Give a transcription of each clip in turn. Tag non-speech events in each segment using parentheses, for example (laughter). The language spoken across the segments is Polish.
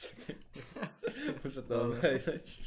Czekaj, muszę to Dobra. obejrzeć.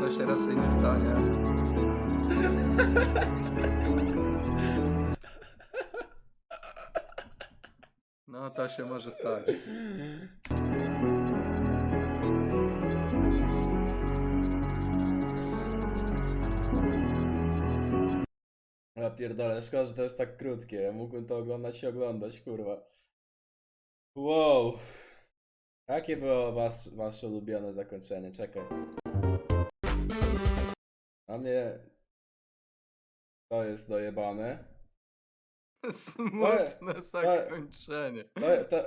To się raczej nie stanie. No to się może stać. Ja pierdolę, szkoda, że to jest tak krótkie. Ja mógłbym to oglądać i oglądać, kurwa. Wow. Jakie było was, wasze ulubione zakończenie? Czekaj. A mnie... To jest dojebane. Smutne zakończenie. To, to,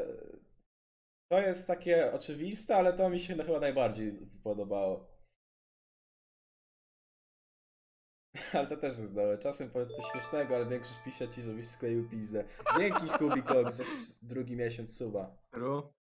to jest takie oczywiste, ale to mi się chyba najbardziej podobało. (laughs) Ale to też jest dobre. Czasem powiedz coś śmiesznego, ale większość pisze ci, żebyś skleił pizdę. Dzięki Hubikok za drugi miesiąc suba. Ru?